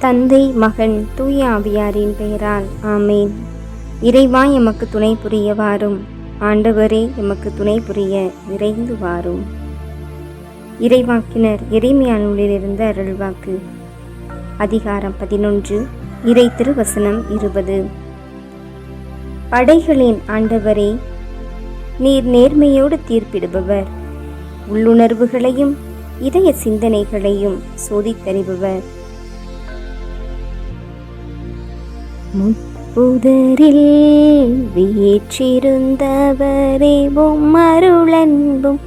தந்தை மகன் தூய ஆவியாரின் பெயரால் ஆமேன். இறைவா எமக்கு துணை புரிய வாரும் ஆண்டவரே எமக்கு துணை புரிய விரைந்து வாரும் இறைவாக்கினர் எளிமையா நூலிலிருந்து அருள்வாக்கு. அதிகாரம் பதினொன்று இறை திருவசனம் இருபது. படைகளின் ஆண்டவரே நீர் நேர்மையோடு தீர்ப்பிடுபவர். உள்ளுணர்வுகளையும் இதய சிந்தனைகளையும் சோதித்தறிபவர். முப்புதரில் வீற்றிருந்தவரே உம்மருளன்பும்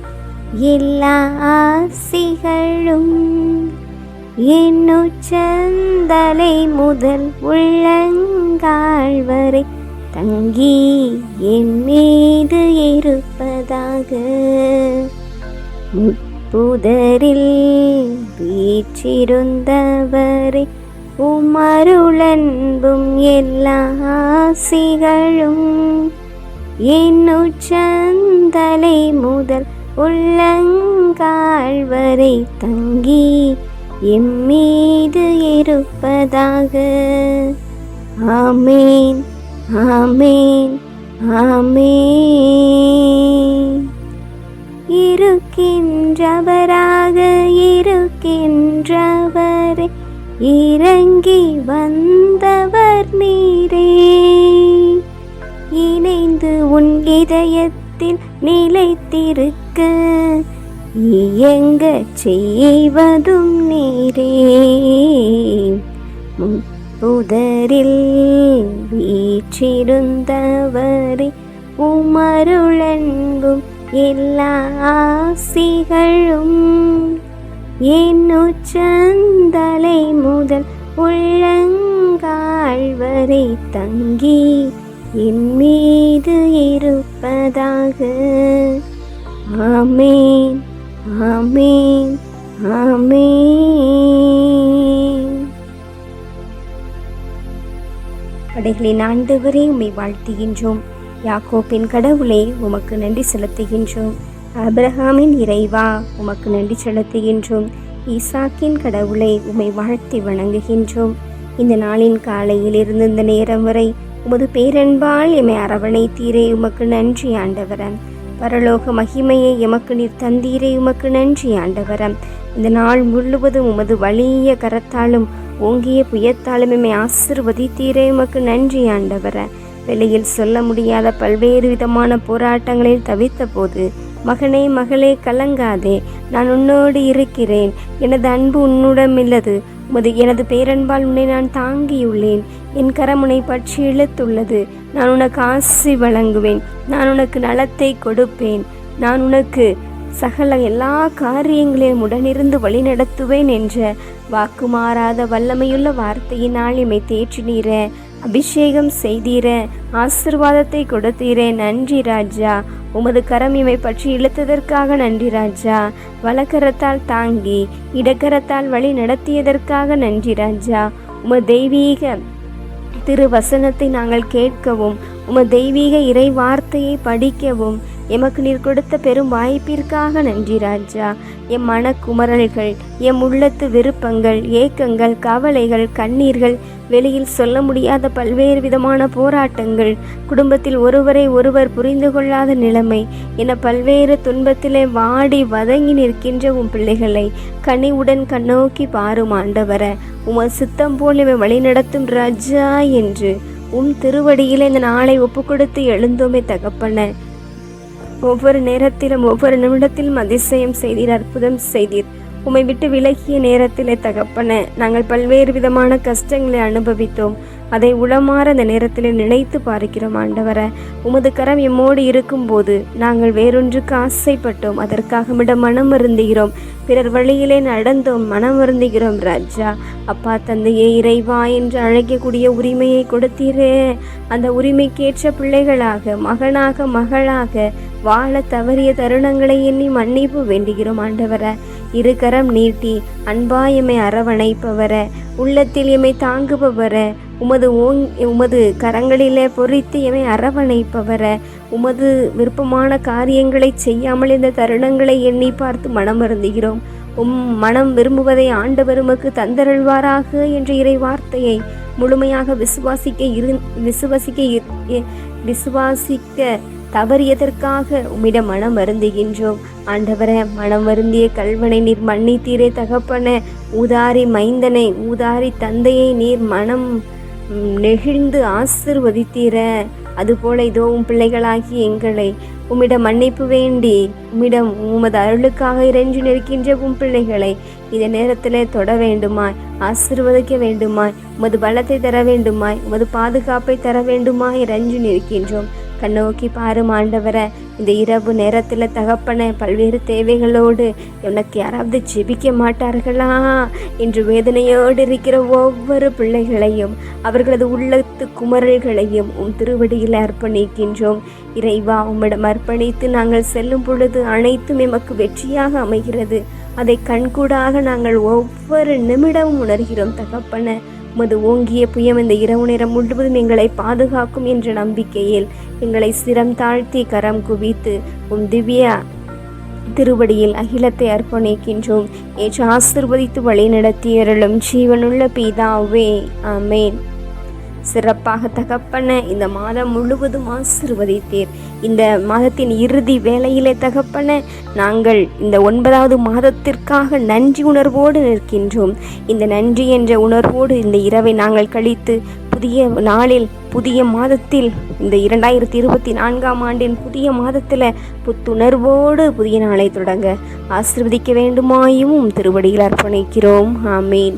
எல்லா ஆசிகளும் என்னுச்சந்தலை முதல் உள்ளங்கால் வரை தங்கி என் மீது இருப்பதாக. முப்புதரில் வீற்றிருந்தவரே உமருளன்பும் எல்லா ஆசிகளும் என்னுச்சந்தலை முதல் உள்ளங்கால் வரை தங்கி எம்மீது இருப்பதாக. ஆமேன் ஆமேன் ஆமேன். இருக்கின்றவராக இருக்கின்ற இறங்கி வந்தவர் நீரே. இணைந்து உன் இதயத்தில் நிலைத்திருக்க இயங்க செய்வதும் நீரே. புதரில் வீற்றிருந்தவரே உமருளன்பும் எல்லா ஆசிகளும் என்னுச்சந்தலை முதல் உள்ளங்கால் வரை தங்கி என் மீது இருப்பதாக? ஆமேன் ஆமேன் ஆமேன். படைகளின் ஆண்டவரே உம்மை வாழ்த்துகின்றோம். யாக்கோப்பின் கடவுளே உமக்கு நன்றி செலுத்துகின்றோம். அப்ரஹாமின் இறைவா உமக்கு நன்றி செலுத்துகின்றோம். ஈசாக்கின் கடவுளை உம்மை வாழ்த்தி வணங்குகின்றோம். இந்த நாளின் காலையில் இருந்து இந்த நேரம் வரை உமது பேரன்பால் எம்மை அரவணைத்தீரே உமக்கு நன்றி ஆண்டவரம் பரலோக மகிமையை எமக்கு நீர் தந்தீரே உமக்கு நன்றி ஆண்டவரம் இந்த நாள் முழுவதும் உமது வலிய கரத்தாலும் ஓங்கிய புயத்தாலும் எம்மை ஆசிர்வதித்தீரே உமக்கு நன்றி ஆண்டவர. வெளியில் சொல்ல முடியாத பல்வேறு விதமான போராட்டங்களில் தவித்த போது மகனே மகளே கலங்காதே. நான் உன்னோடு இருக்கிறேன். எனது அன்பு உன்னுடமில்லது. உமது எனது பேரன்பால் உன்னை நான் தாங்கியுள்ளேன். என் கரம் உன்னை பற்றி இழுத்துள்ளது. நான் உனக்கு ஆசி வழங்குவேன். நான் உனக்கு நலத்தை கொடுப்பேன். நான் உனக்கு சகல எல்லா காரியங்களையும் உடனிருந்து வழிநடத்துவேன் என்ற வாக்குமாறாத வல்லமையுள்ள வார்த்தையினால் இமை தேற்றினீர. அபிஷேகம் செய்தீரே ஆசிர்வாதத்தை கொடுத்தீரே நன்றி ராஜா. உமது கரம் இமை பற்றி இழுத்ததற்காக நன்றி ராஜா. வலக்கரத்தால் தாங்கி இடக்கரத்தால் வழி நடத்தியதற்காக நன்றி ராஜா. உம தெய்வீக திரு வசனத்தை நாங்கள் கேட்கவும் உம தெய்வீக இறை வார்த்தையை படிக்கவும் எமக்கு நீர் கொடுத்த பெரும் வாய்ப்பிற்காக நன்றி ராஜா. எம் மனக்குமரல்கள் எம் உள்ளத்து விருப்பங்கள் ஏக்கங்கள் கவலைகள் கண்ணீர்கள் வெளியில் சொல்ல முடியாத பல்வேறு விதமான போராட்டங்கள் குடும்பத்தில் ஒருவரை ஒருவர் புரிந்து கொள்ளாத நிலைமை என பல்வேறு துன்பத்திலே வாடி வதங்கி நிற்கின்ற உன் பிள்ளைகளை கனிவுடன் கண்ணோக்கி பாரும் ஆண்டவர. உமது சித்தம் போல் இவை வழிநடத்தும் ராஜா என்று உம் திருவடியில் இந்த நாளை ஒப்பு கொடுத்து எழுந்தோமே தகப்பன. ஒவ்வொரு நேரத்திலும் ஒவ்வொரு நிமிடத்திலும் அதிசயம் செய்தீர் அற்புதம் செய்தீர். உம்மை விட்டு விலகிய நேரத்திலே தகப்பன நாங்கள் பல்வேறு விதமான கஷ்டங்களை அனுபவித்தோம். அதை உளமாற அந்த நேரத்தில் நினைத்து பார்க்கிறோம் ஆண்டவரை. உமது கரம் எம்மோடு இருக்கும்போது நாங்கள் வேறொன்றுக்கு ஆசைப்பட்டோம். அதற்காக விட மனம் அருந்துகிறோம் பிறர் வழியிலே நடந்தோம் மனம் வருந்துகிறோம் ராஜா. அப்பா தந்தையே இறைவா என்று அழைக்கக்கூடிய உரிமையை கொடுத்தீரே. அந்த உரிமைக்கேற்ற பிள்ளைகளாக மகனாக மகளாக வாழ தவறிய தருணங்களை எண்ணி மன்னிப்பு வேண்டுகிறோம் ஆண்டவர. இருகரம் நீட்டி அன்பாயமை அரவணைப்பவர. உள்ளத்தில் எம்மை தாங்குபவர. உமது ஓங் உமது கரங்களிலே பொறித்து எமை அரவணைப்பவர உமது விருப்பமான காரியங்களை செய்யாமல் இந்த தருணங்களை எண்ணி பார்த்து மனம் வருந்துகிறோம் உம் மனம் விரும்புவதை ஆண்டவர் தந்தருள்வாராக என்ற இறை வார்த்தையை முழுமையாக விசுவாசிக்க இரு விசுவாசிக்க இரு- விசுவாசிக்க தவறியதற்காக உம்மிடம் மனம் வருந்துகின்றோம் ஆண்டவரே மனம் வருந்திய கல்வனை நீர் மன்னித்தீரே தகப்பன. ஊதாரி மைந்தனை ஊதாரி தந்தையை நீர் மனம் நெகிழ்ந்து ஆசிர்வதித்தீர. அதுபோல இதோ உம் பிள்ளைகளாகி எங்களை உம்மிடம் மன்னிப்பு வேண்டி உம்மிடம் உமது அருளுக்காக இறைஞ்சு நிற்கின்ற உம் பிள்ளைகளை இந்த நேரத்தில் தொட வேண்டுமாய் ஆசிர்வதிக்க வேண்டுமாய் உமது பலத்தை தர வேண்டுமாய் உமது பாதுகாப்பை தர வேண்டுமாய் இறைஞ்சு நிற்கின்றோம். கண்ணோக்கி பாரும் ஆண்டவரை. இந்த இரவு நேரத்தில் தகப்பன பல்வேறு தேவைகளோடு உனக்கு யாராவது ஜெபிக்க மாட்டார்களா? என்று வேதனையோடு இருக்கிற ஒவ்வொரு பிள்ளைகளையும் அவர்களது உள்ளத்து குமரல்களையும் உம் திருவடியில் அர்ப்பணிக்கின்றோம். இறைவா உம்மிடம் அர்ப்பணித்து நாங்கள் செல்லும் பொழுது அனைத்தும் எமக்கு வெற்றியாக அமைகிறது. அதை கண்கூடாக நாங்கள் ஒவ்வொரு நிமிடமும் உணர்கிறோம் தகப்பன. உமது ஓங்கிய புயம் இந்த இரவு நேரம் முழுவதும் எங்களை பாதுகாக்கும் என்ற நம்பிக்கையில் எங்களை சிரம் தாழ்த்தி கரம் குவித்து உம் திவ்யா திருவடியில் அகிலத்தை அர்ப்பணிக்கின்றோம். ஏற்று ஆசிர்வதித்து வழிநடத்தியருளும் ஜீவனுள்ள பிதாவே. ஆமேன். சிறப்பாக தகப்பன இந்த மாதம் முழுவதும் ஆசிர்வதித்தீர். இந்த மாதத்தின் இறுதி வேலையிலே தகப்பன நாங்கள் இந்த ஒன்பதாவது மாதத்திற்காக நன்றி உணர்வோடு நிற்கின்றோம். இந்த நன்றி என்ற உணர்வோடு இந்த இரவை நாங்கள் கழித்து புதிய நாளில் புதிய மாதத்தில் இந்த இரண்டாயிரத்தி இருபத்தி நான்காம் ஆண்டின் புதிய மாதத்தில் புத்துணர்வோடு புதிய நாளை தொடங்க ஆசிர்வதிக்க வேண்டுமாயும் திருவடியில் அர்ப்பணிக்கிறோம். ஆமீன்.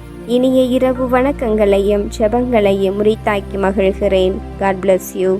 இனிய இரவு வணக்கங்களையும் ஜெபங்களையும் முறித்தாக்கி மகிழ்கிறேன். God bless you